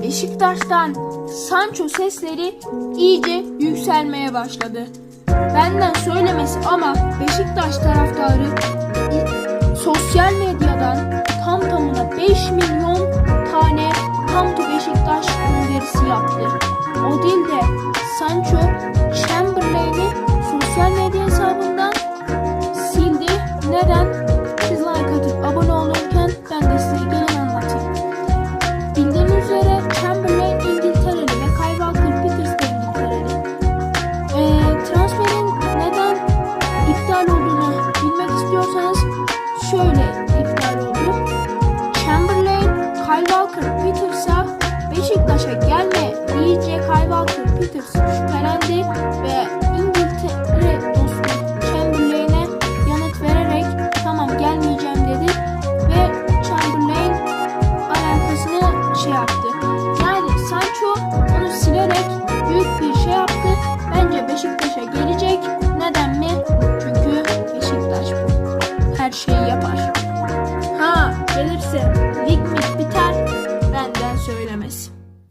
Beşiktaş'tan Sancho sesleri iyice yükselmeye başladı. Benden söylemesi ama Beşiktaş taraftarı sosyal medyadan tam tamına 5 milyon tane Come to Beşiktaş gönderisi yaptı. O değil de Sancho Beşiktaş'a gelme diyece Kyle Walker Peters şüphelendi ve İngiltere dostu Chamberlain'e yanıt vererek tamam gelmeyeceğim dedi ve Chamberlain alakasını şey yaptı. Yani Sancho onu silerek büyük bir şey yaptı. Bence Beşiktaş'a gelecek. Neden mi? Çünkü Beşiktaş. Her şeyi yapar. Ha gelirse lig mi